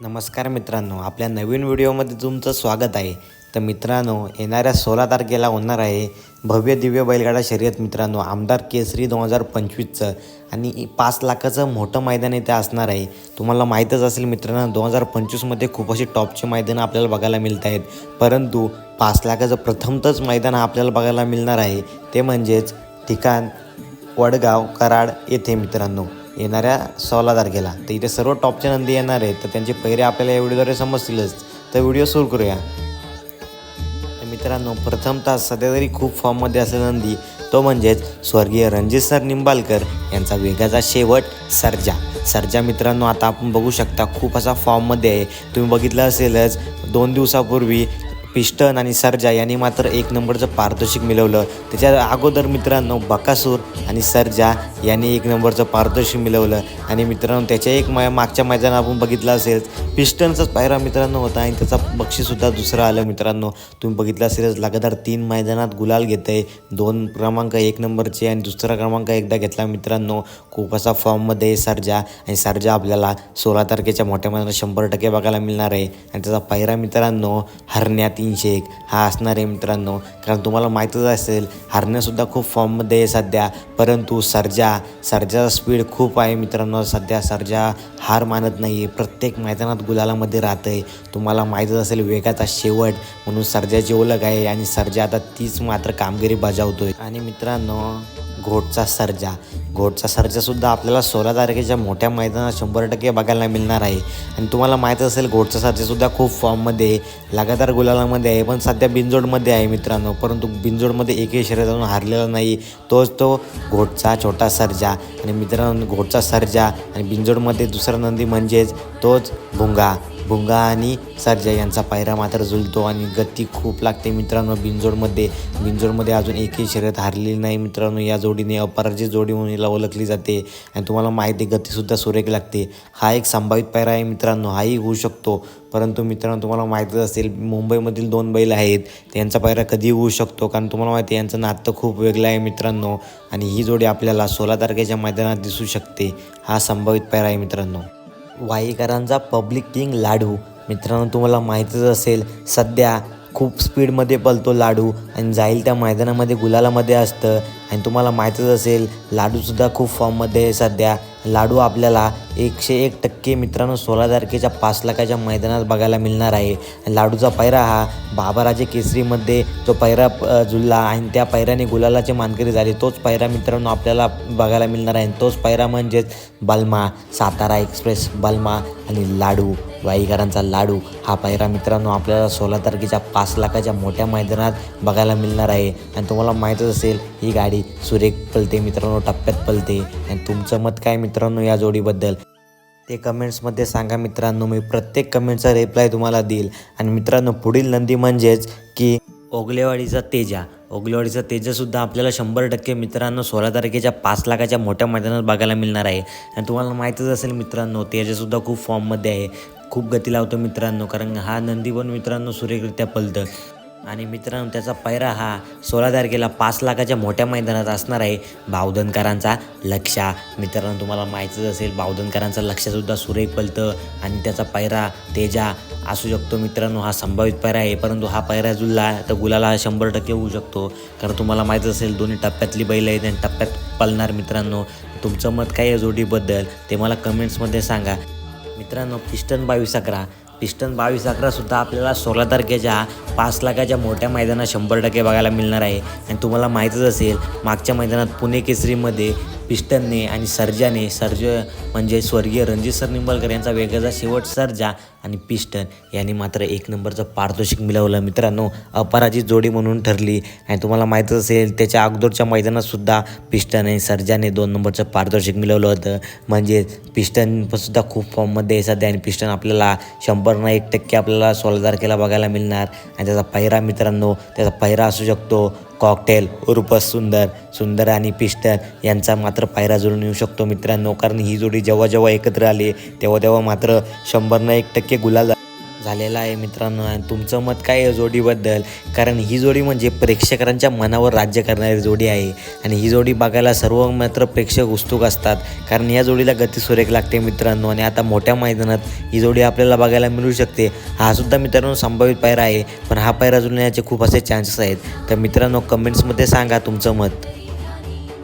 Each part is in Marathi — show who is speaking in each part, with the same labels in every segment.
Speaker 1: नमस्कार मित्रांनो आपल्या नवीन व्हिडिओमध्ये तुमचं स्वागत आहे. तर मित्रांनो येणाऱ्या सोळा तारखेला होणार आहे भव्य दिव्य बैलगाडा शर्यत मित्रांनो आमदार केसरी दोन हजार पंचवीसचं. आणि पाच लाखाचं मोठं मैदान इथे असणार आहे. तुम्हाला माहीतच असेल मित्रांनो दोन हजार पंचवीसमध्ये खूप अशी टॉपची मैदानं आपल्याला बघायला मिळत आहेत. परंतु पाच लाखाचं प्रथमतच मैदान आपल्याला बघायला मिळणार आहे. ते म्हणजेच ठिकाण वडगाव कराड येथे मित्रांनो. येणाऱ्या सोळा तारखेला तर इथे सर्व टॉपच्या नंदी येणार आहेत. तर त्यांचे पहिरे आपल्याला या व्हिडिओद्वारे समजतीलच. तर व्हिडिओ सुरू करूया. तर मित्रांनो तास सध्या तरी खूप फॉर्ममध्ये असलेला नंदी तो म्हणजेच स्वर्गीय रणजित सर निंबालकर यांचा वेगाचा शेवट सर्जा. सर्जा मित्रांनो आता आपण बघू शकता खूप असा फॉर्ममध्ये आहे. तुम्ही बघितलं असेलच दोन दिवसापूर्वी पिस्टन आणि सर्जा यांनी मात्र एक नंबरचं पारितोषिक मिळवलं. त्याच्या अगोदर मित्रांनो बकासूर आणि सर्जा यांनी एक नंबरचं पारितोषिक मिळवलं. आणि मित्रांनो त्याच्या एक मा मागच्या मैदानात आपण बघितलं असेल पिस्टनचाच पायरा मित्रांनो होता आणि त्याचा बक्षीसुद्धा दुसरं आलं मित्रांनो. तुम्ही बघितलं असेलच लगातार तीन मैदानात गुलाल घेत आहे दोन क्रमांक एक नंबरचे आणि दुसरा क्रमांक एकदा घेतला मित्रांनो. खूप असा फॉर्ममध्ये सर्जा आणि सर्जा आपल्याला सोळा तारखेच्या मोठ्या मैदानात शंभर टक्के बघायला मिळणार आहे. आणि त्याचा पायरा मित्रांनो हरण्यात तीनशे एक. हा असणार आहे मित्रांनो. कारण तुम्हाला माहीतच असेल हरण्यासुद्धा खूप फॉर्ममध्ये आहे सध्या. परंतु सर्जा सर्जाचा स्पीड खूप आहे मित्रांनो. सध्या सर्जा हार मानत नाही आहे प्रत्येक मैदानात गुलालामध्ये राहतं आहे तुम्हाला माहीतच असेल वेगाचा शेवट. म्हणून सर्जाची ओळख आहे आणि सर्जा आता तीच मात्र कामगिरी बजावतो आहे आणि मित्रांनो घोटचा सर्जा. घोटचा सर्जासुद्धा आपल्याला सोळा तारखेच्या मोठ्या मैदानात शंभर टक्के बघायला मिळणार आहे. आणि तुम्हाला माहीत असेल घोटचा सर्जासुद्धा खूप फॉर्ममध्ये आहे. लगातार गुलालामध्ये आहे पण सध्या बिंजोडमध्ये आहे मित्रांनो. परंतु बिंजोडमध्ये एकही शर्यतून हारलेला नाही. तोच तो घोटचा छोटा सर्जा. आणि मित्रांनो घोटचा सर्जा आणि बिंजोडमध्ये दुसरा नंदी म्हणजेच तोच भुंगा. भुंगा आणि सर्जा यांचा पायरा मात्र झुलतो आणि गती खूप लागते मित्रांनो. बिंजोडमध्ये बिंजोडमध्ये अजून एकही शर्यत हारलेली नाही मित्रांनो. या जोडीने अपराजित जोडी म्हणून याला ओळखली जाते आणि तुम्हाला माहिती आहे गतीसुद्धा सुरेख लागते. हा एक संभावित पायरा आहे मित्रांनो. हाही होऊ शकतो. परंतु मित्रांनो तुम्हाला माहीतच असेल मुंबईमधील दोन बैल आहेत. त्यांचा पायरा कधी होऊ शकतो कारण तुम्हाला माहिती आहे यांचं नातं खूप वेगळं आहे मित्रांनो. आणि ही जोडी आपल्याला सोळा तारखेच्या मैदानात दिसू शकते. हा संभावित पायरा आहे मित्रांनो. वाईकरांचा पब्लिक किंग लाडू. मित्रांनो तुम्हाला माहीतच असेल सध्या खूप स्पीडमध्ये पळतो लाडू आणि जाईल त्या मैदानामध्ये गुलालामध्ये असतं. आणि तुम्हाला माहीतच असेल लाडूसुद्धा खूप फॉर्ममध्ये आहे सध्या. लाडू आपल्याला एकशे एक टक्के मित्रांनो सोळा तारखेच्या पाच लाखाच्या मैदानात बघायला मिळणार आहे. लाडूचा पैरा हा बाबाराजे केसरीमध्ये जो पैरा अ, जुळला आणि त्या पैऱ्याने गुलालाचे मानकरी झाले. तोच पैरा मित्रांनो आपल्याला बघायला मिळणार आहे. आणि तोच पैरा म्हणजेच बलमा सातारा एक्सप्रेस बलमा आणि लाडू. वाईकरांचा लाडू. हा पायरा मित्रांनो आपल्याला सोळा तारखेच्या पाच लाखाच्या मोठ्या मैदानात बघायला मिळणार आहे. आणि तुम्हाला माहीतच असेल ही गाडी सुरेख पलते मित्रांनो टप्प्यात पलते. आणि तुमचं मत काय मित्रांनो या जोडीबद्दल? ते कमेंट्समध्ये सांगा मित्रांनो मी प्रत्येक कमेंटचा रिप्लाय तुम्हाला देईल. आणि मित्रांनो पुढील नंदी म्हणजेच की ओगलेवाडीचा तेजा. ओगलेवाडीचा तेजासुद्धा आपल्याला शंभर टक्के मित्रांनो सोळा तारखेच्या पाच लाखाच्या मोठ्या मैदानात बघायला मिळणार आहे. आणि तुम्हाला माहीतच असेल मित्रांनो तेजासुद्धा खूप फॉर्ममध्ये आहे. खूप गती लावतो मित्रांनो कारण हा नंदी पण मित्रांनो सुरेखरित्या पलतं आणि मित्रांनो त्याचा पैरा हा सोळा तारखेला पाच लाखाच्या मोठ्या मैदानात असणार आहे. बावधनकरांचा लक्षा. मित्रांनो तुम्हाला माहीतच असेल बावधनकरांचा लक्षसुद्धा सुरेख पलतं आणि त्याचा पैरा तेजा असू शकतो. मित्रांनो हा संभावित पैरा आहे परंतु हा पैरा जुळला तर गुलाला हा शंभर टक्के होऊ शकतो. कारण तुम्हाला माहीतच असेल दोन्ही टप्प्यातली बैल आहेत आणि टप्प्यात पलणार मित्रांनो. तुमचं मत काय या जोडीबद्दल ते मला कमेंट्समध्ये सांगा. मित्रांनो पिस्टन बावीस अकरा. पिस्टन बावीस अकरासुद्धा आपल्याला सोळा तारखेच्या पाच लाखाच्या मोठ्या मैदानात शंभर टक्के बघायला मिळणार आहे. आणि तुम्हाला माहीतच असेल मागच्या मैदानात पुणे केसरीमध्ये पिस्टनने आणि सर्जाने सर्ज म्हणजे स्वर्गीय रणजित सर निंबाळकर यांचा वेगळा शेवट सर्जा आणि पिस्टन यांनी मात्र एक नंबरचं पारितोषिक मिळवलं. मित्रांनो अपराजित जोडी म्हणून ठरली. आणि तुम्हाला माहीतच असेल त्याच्या अगोदरच्या मैदानातसुद्धा पिस्टन आणि सर्जाने दोन नंबरचं पारितोषिक मिळवलं होतं. म्हणजे पिस्टनसुद्धा खूप फॉर्ममध्ये सध्या आणि पिस्टन आपल्याला शंभरनं एक टक्के आपल्याला सोळा तारखेला बघायला मिळणार. आणि त्याचा पहिरा मित्रांनो त्याचा पहिरा असू शकतो. कॉकटेल उर्फ सुंदर सुंदर आणि पिस्टर यांचा मात्र पायरा जुळून येऊ शकतो मित्रांनो. कारण ही जोडी जेव्हा जेव्हा एकत्र आली तेव्हा तेव्हा मात्र शंभरनं एक टक्के गुलाल झालेला आहे मित्रांनो. आणि तुमचं मत काय आहे या जोडीबद्दल? कारण ही जोडी म्हणजे प्रेक्षकांच्या मनावर राज्य करणारी जोडी आहे. आणि ही जोडी बघायला सर्व मात्र प्रेक्षक उत्सुक असतात. कारण या जोडीला गती सुरेख लागते मित्रांनो. आणि आता मोठ्या मैदानात ही जोडी आपल्याला बघायला मिळू शकते. हा सुद्धा मित्रांनो संभावित पायरा आहे. पण हा पायरा जुळण्याचे खूप असे चान्सेस आहेत. तर मित्रांनो कमेंट्समध्ये सांगा तुमचं मत.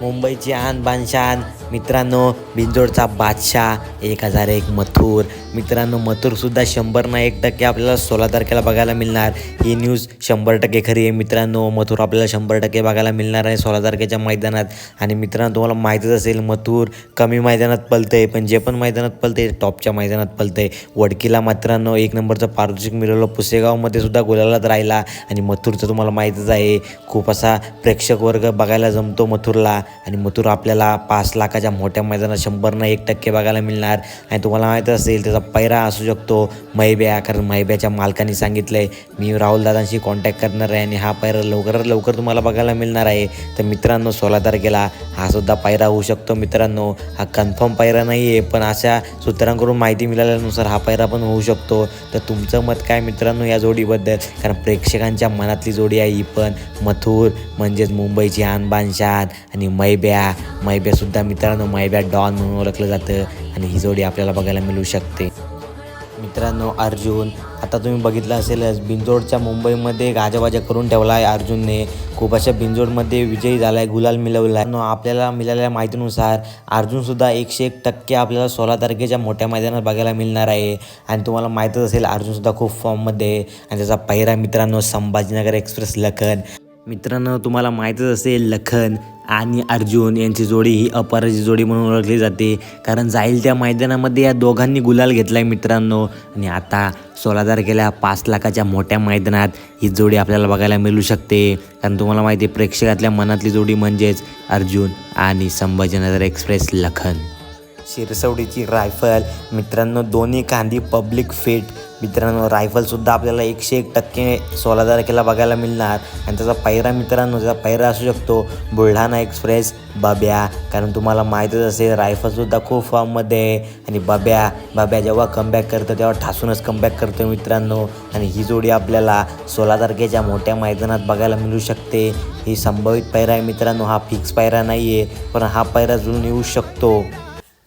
Speaker 1: मुंबईची आन बानशान मित्रांनो बिंजोडचा बादशाह एक हजार एक मथुर. मित्रांनो मथुरसुद्धा शंभर ना एक टक्के आपल्याला सोळा तारखेला बघायला मिळणार. ही न्यूज शंभर टक्के खरी आहे मित्रांनो. मथुर आपल्याला शंभर टक्के बघायला मिळणार आहे सोळा तारखेच्या मैदानात. आणि मित्रांनो तुम्हाला माहितीच असेल मथुर कमी मैदानात पलतंय पण जे पण मैदानात पलतंय टॉपच्या मैदानात पलतंय वडकीला मित्रांनो एक नंबरचं पारितोषिक मिळवलं पुसेगावमध्ये सुद्धा गुलालात राहिला. आणि मथुरचं तुम्हाला माहीतच आहे खूप असा प्रेक्षक वर्ग बघायला जमतो मथुरला. आणि मथुर आपल्याला पाच लाखाच्या मोठ्या मैदानात शंभरनं एक टक्के बघायला मिळणार. आणि तुम्हाला माहीत असेल त्याचा पैरा असू शकतो मैब्या कारण मैब्याच्या मालकाने सांगितलं आहे मी राहुलदादांशी कॉन्टॅक्ट करणार आहे आणि हा पैरा लवकरात लवकर तुम्हाला बघायला मिळणार आहे. तर मित्रांनो सोळा तारखेला हा सुद्धा पायरा होऊ शकतो मित्रांनो. हा कन्फर्म पायरा नाही आहे पण अशा सूत्रांकडून माहिती मिळाल्यानुसार हा पायरा पण होऊ शकतो. तर तुमचं मत काय मित्रांनो या जोडीबद्दल? कारण प्रेक्षकांच्या मनातली जोडी आहे ही पण. मथुर म्हणजेच मुंबईची आणबान आणि मैब्या. मैब्यासुद्धा मित्रांनो मित्रांनो मैब्या डॉन म्हणून ओळखलं जातं आणि ही जोडी आपल्याला बघायला मिळू शकते. मित्रांनो अर्जुन आता तुम्ही बघितलं असेलच बिंजोडच्या मुंबईमध्ये गाजावाजा करून ठेवला आहे अर्जुनने. खूप अशा बिंजोडमध्ये विजयी झाला आहे गुलाल मिळवला आहे आपल्याला मिळालेल्या माहितीनुसार अर्जुनसुद्धा एकशे एक टक्के आपल्याला सोळा तारखेच्या मोठ्या मैदानात बघायला मिळणार आहे. आणि तुम्हाला माहीतच असेल अर्जुनसुद्धा खूप फॉर्ममध्ये आहे. आणि त्याचा पहिरा मित्रांनो संभाजीनगर एक्सप्रेस लखन. मित्रांनो तुम्हाला माहीतच असेल लखन आणि अर्जुन यांची जोडी ही अपराची जोडी म्हणून ओळखली जाते. कारण जाईल त्या मैदानामध्ये या दोघांनी गुलाल घेतला आहे मित्रांनो. आणि आता सोळा तारखेला पाच लाखाच्या मोठ्या मैदानात ही जोडी आपल्याला बघायला मिळू शकते. कारण तुम्हाला माहिती आहे प्रेक्षकातल्या मनातली जोडी म्हणजेच अर्जुन आणि संभाजीनगर एक्सप्रेस लखन. शिरसवडीची रायफल. मित्रांनो दोन्ही कांदी पब्लिक फिट मित्रांनो रायफलसुद्धा आपल्याला एकशे एक टक्के सोळा तारखेला बघायला मिळणार. आणि त्याचा पायरा मित्रांनो त्याचा पायरा असू शकतो बुलढाणा एक्सप्रेस बाब्या. कारण तुम्हाला माहीतच असेल रायफलसुद्धा खूप फॉर्ममध्ये आहे. आणि बाब्या बाब्या जेव्हा कमबॅक करतं तेव्हा ठासूनच कमबॅक करतो मित्रांनो. आणि ही जोडी आपल्याला सोळा तारखेच्या मोठ्या मैदानात बघायला मिळू शकते. ही संभावित पायरा आहे मित्रांनो हा फिक्स पायरा नाही आहे पण हा पायरा जुळून येऊ शकतो.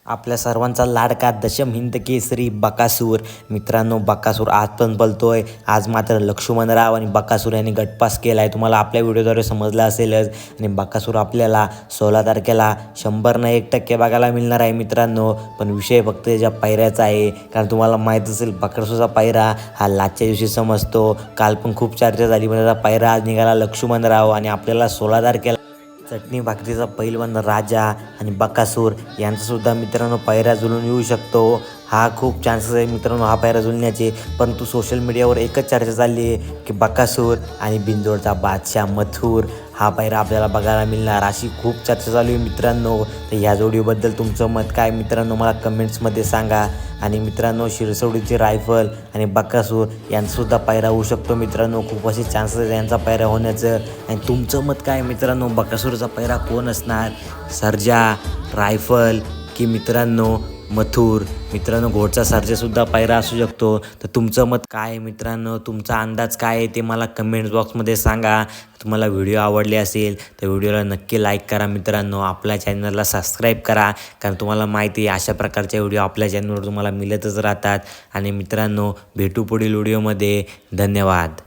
Speaker 1: आपल्या सर्वांचा लाडका दशम हिंद केसरी बकासूर. मित्रांनो बकासूर आज पण पलतोय आज मात्र लक्ष्मणराव आणि बकासूर यांनी गटपास केला आहे तुम्हाला आपल्या व्हिडिओद्वारे समजलं असेलच. आणि बकासूर आपल्याला सोळा तारखेला शंभरनं एक टक्के बघायला मिळणार आहे मित्रांनो. पण विषय फक्त त्याच्या पायऱ्याचा आहे. कारण तुम्हाला माहीत असेल बकासूरचा पायरा हा लाचच्या दिवशी समजतो. काल पण खूप चर्चा झाली पण त्याचा पायरा आज निघाला लक्ष्मणराव आणि आपल्याला सोळा तारखेला चटणी भाकरीचा पैलवान राजा आणि बकासूर यांचासुद्धा मित्रांनो पायऱ्या जुळून येऊ शकतो. हा खूप चान्सेस आहे मित्रांनो हा पायऱ्या जुळण्याचे परंतु सोशल मीडियावर एकच चर्चा चालली आहे की बकासूर आणि बिंदोडचा बादशाह मथुर हा पायरा आपल्याला बघायला मिळणार. अशी खूप चर्चा चालू आहे मित्रांनो. तर ह्या जोडीबद्दल तुमचं मत काय? मित्रांनो मला कमेंट्समध्ये सांगा. आणि मित्रांनो शिरसोडीची रायफल आणि बकासूर यांचासुद्धा पायरा होऊ शकतो मित्रांनो. खूप असे चान्सेस आहेत यांचा पायरा होण्याचं. आणि तुमचं मत काय मित्रांनो? बकासूरचा पायरा कोण असणार? सर्जा रायफल की मित्रांनो मथुर. मित्रांनो घोडचा सरजेसुद्धा पायरा असू शकतो. तर तुमचं मत काय आहे मित्रांनो? तुमचा अंदाज काय आहे ते मला कमेंट बॉक्समध्ये सांगा. तुम्हाला व्हिडिओ आवडले असेल तर व्हिडिओला नक्की लाईक करा मित्रांनो. आपल्या चॅनलला सबस्क्राईब करा. कारण तुम्हाला माहिती आहे अशा प्रकारचे व्हिडिओ आपल्या चॅनलवर तुम्हाला मिळतच राहतात. आणि मित्रांनो भेटू पुढील व्हिडिओमध्ये धन्यवाद.